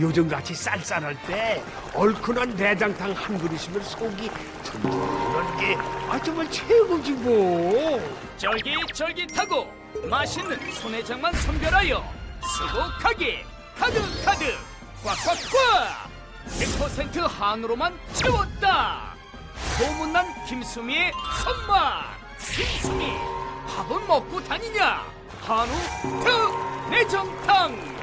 요즘같이 쌀쌀할 때 얼큰한 내장탕 한 그릇이면 속이 든든한 게 아, 정말 최고지 뭐. 쫄깃쫄깃하고 맛있는 소내장만 선별하여 수북하게 가득가득 꽉꽉꽉 100% 한우로만 채웠다. 소문난 김수미의 손맛. 김수미 밥은 먹고 다니냐? 한우 특 내정탕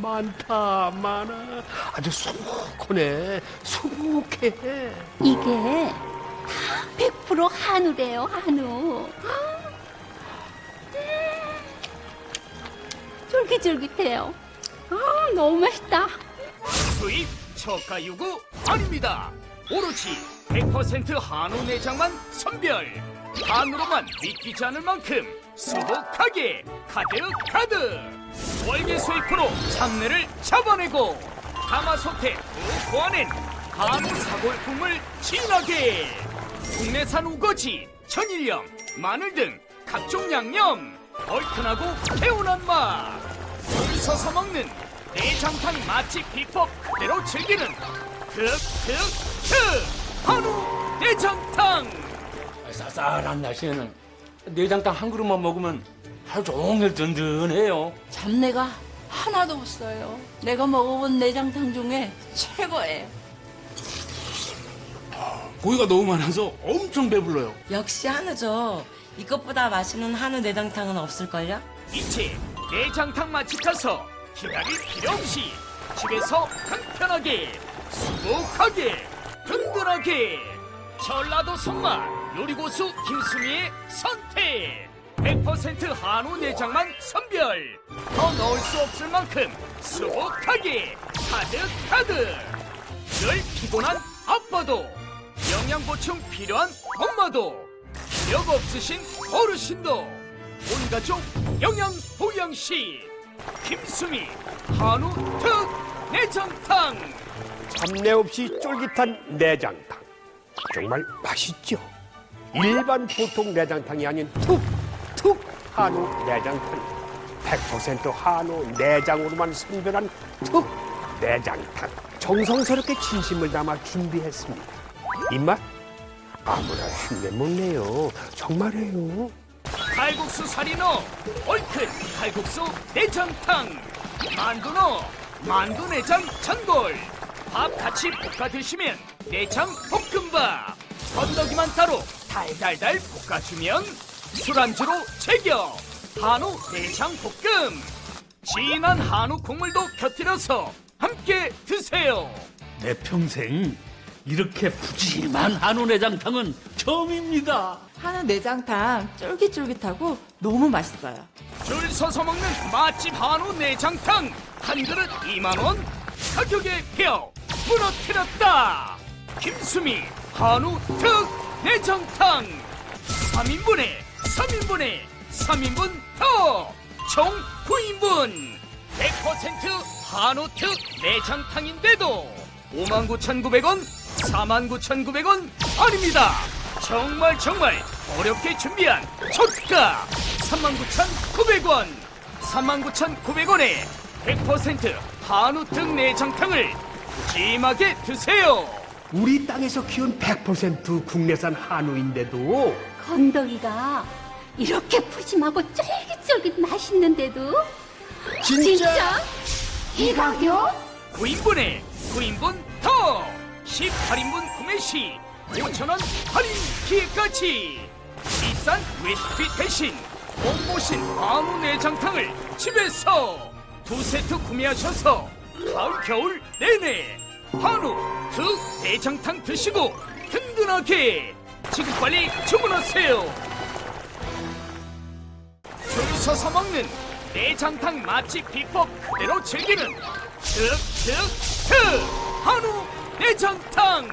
많다 많아 아주 수북하네 수북해 이게 다100% 한우래요, 한우. 쫄깃쫄깃해요. 아, 너무 맛있다. 수입 저가 요구 아닙니다. 오로지 100% 한우 내장만 선별. 한우로만 믿기지 않을 만큼 수북하게 가득 가득. 수입으로 잡내를 잡아내고 가마솥에 한우 사골국물 진하게. 국내산 우거지, 천일염, 마늘 등 각종 양념. 얼큰하고 개운한 맛. 줄 서서 먹는 내장탕 맛집 비법 그대로 즐기는 특특특 한우 내장탕 쌀쌀한 날씨에는 내장탕 한 그릇만 먹으면 하루 종일 든든해요. 잡내가 하나도 없어요. 내가 먹어본 내장탕 중에 최고예요. 고기가 너무 많아서 엄청 배불러요. 역시 한우죠. 이것보다 맛있는 한우 내장탕은 없을걸요? 이제 내장탕 맛집 가서 기다릴 필요 없이 집에서 간편하게 수북하게 든든하게 전라도 손맛 요리고수 김수미의 선택 100% 한우 내장만 선별. 더 넣을 수 없을 만큼 수북하게 가득 가득 늘 피곤한 아빠도 영양 보충 필요한 엄마도 기력 없으신 어르신도 온 가족 영양 보양식 김수미 한우 특 내장탕. 잡내 없이 쫄깃한 내장탕. 정말 맛있죠? 일반 보통 내장탕이 아닌 툭툭 한우 내장탕 100% 한우 내장으로만 선별한 툭 내장탕. 정성스럽게 진심을 담아 준비했습니다. 입맛? 아무나 흉내 못 내요. 정말이에요. 칼국수 살이 넣어 얼큰 칼국수 내장탕. 만두 넣어 만두 내장 전골. 밥 같이 볶아 드시면 내장 볶음밥. 건더기만 따로 달달달 볶아주면 술안주로 즐겨. 한우 내장 볶음. 진한 한우 국물도 곁들여서 함께 드세요. 내 평생 이렇게 푸짐한 한우 내장탕은 처음입니다. 한우 내장탕 쫄깃쫄깃하고 너무 맛있어요. 줄 서서 먹는 맛집 한우 내장탕. 한 그릇 2만 원 가격의 벽 무너뜨렸다. 김수미 한우 특 내장탕. 3인분에 3인분에 3인분 더 총 9인분! 100% 한우 특 내장탕인데도 59,900원 49,900원 아닙니다! 정말 정말 어렵게 준비한 초가 39,900원! 39,900원에 100% 한우 특 내장탕을 푸짐하게 드세요! 우리 땅에서 키운 100% 국내산 한우인데도 건더기가 이렇게 푸짐하고 쫄깃쫄깃 맛있는데도? 진짜, 진짜? 이 가격? 9인분에 9인분 더! 18인분 구매 시 5,000원 할인 기회까지! 비싼 레시피 대신 몸보신 한우 내장탕을 집에서 두 세트 구매하셔서 가을 겨울 내내 한우 특 내장탕 드시고 든든하게 지금 빨리 주문하세요 줄 서서 먹는 내장탕 맛집 비법 그대로 즐기는 특특특 한우 내장탕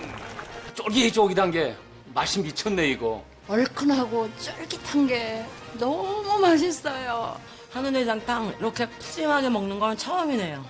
쫄깃쫄깃한 게 맛이 미쳤네 이거. 얼큰하고 쫄깃한 게 너무 맛있어요. 한우 내장탕 이렇게 푸짐하게 먹는 건 처음이네요.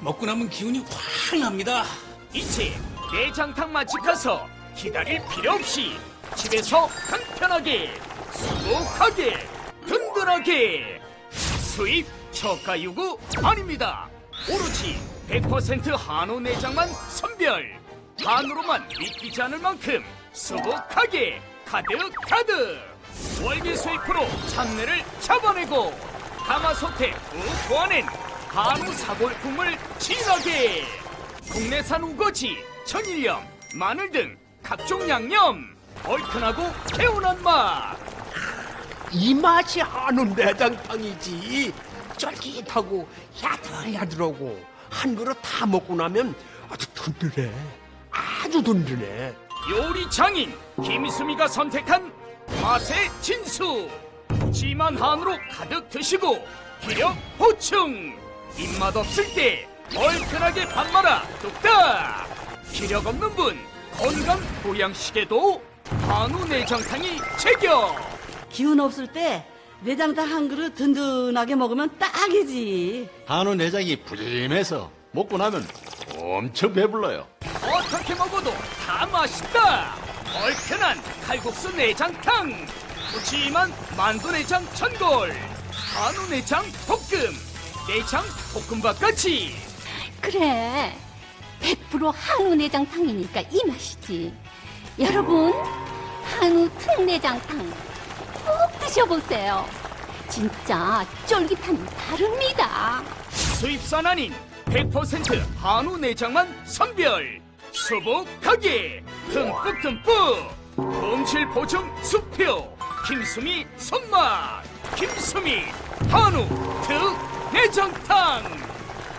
먹고 나면 기운이 확 납니다. 이제 내장탕 맛집 가서 기다릴 필요 없이 집에서 간편하게 수북하게 든든하게 수입 저가 요구 아닙니다. 오로지 100% 한우 내장만 선별. 한우로만 믿기지 않을 만큼 수북하게 가득 가득. 월미 수입으로 잡내를 잡아내고 가마솥에 푹 고아낸 한우 사골국물 진하게. 국내산 우거지, 천일염, 마늘 등 각종 양념. 얼큰하고 개운한 맛. 이 맛이 한우 내장탕이지. 쫄깃하고 야들야들하고 한 그릇 다 먹고 나면 아주 든든해. 아주 든든해. 요리 장인 김수미가 선택한 맛의 진수 진한 한우로 가득 드시고 기력 보충 입맛 없을 때 얼큰하게 밥 말아 뚝딱 기력 없는 분 건강 보양식에도 한우 내장탕이 제격 기운 없을 때 내장탕 한 그릇 든든하게 먹으면 딱이지. 한우 내장이 부짐해서 먹고 나면 엄청 배불러요. 어떻게 먹어도 다 맛있다 얼큰한 칼국수 내장탕 푸짐한 만두 내장 전골 한우 내장 볶음 내장 볶음밥까지 그래. 100% 한우 내장탕이니까 이 맛이지. 여러분, 한우 특내장탕 꼭 드셔보세요. 진짜 쫄깃함이 다릅니다. 수입산 아닌 100% 한우 내장만 선별. 수북하게. 듬뿍듬뿍. 음질 보증 수표. 김수미 손맛. 김수미 한우 특 내장탕.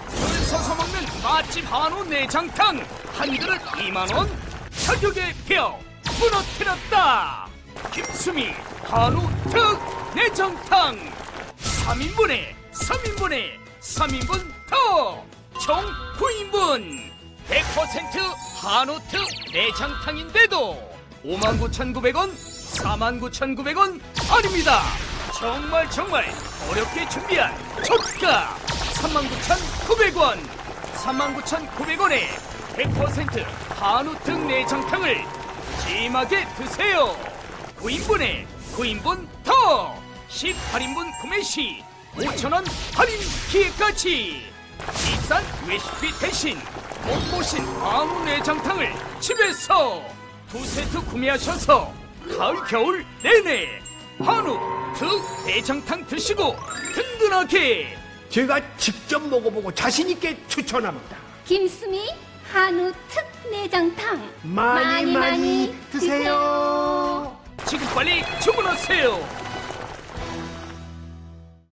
줄 서서 먹는 맛집 한우 내장탕. 한 그릇 2만원. 가격의 벽 무너뜨렸다. 김수미 한우 특 내장탕 3인분에 3인분에 3인분 더! 총 9인분! 100% 한우 특 내장탕인데도 59,900원, 49,900원 아닙니다! 정말 정말 어렵게 준비한 초가 39,900원! 39,900원에 100% 한우 특 내장탕을 심하게 드세요! 9인분에 9인분 더! 18인분 구매 시 5천원 할인 기회까지! 비싼 레시피 대신 몸보신 한우 내장탕을 집에서 두 세트 구매하셔서 가을 겨울 내내 한우 특 내장탕 드시고 든든하게 제가 직접 먹어보고 자신 있게 추천합니다. 김수미 한우 특내장탕 많이 많이 드세요. 지금 빨리 주문하세요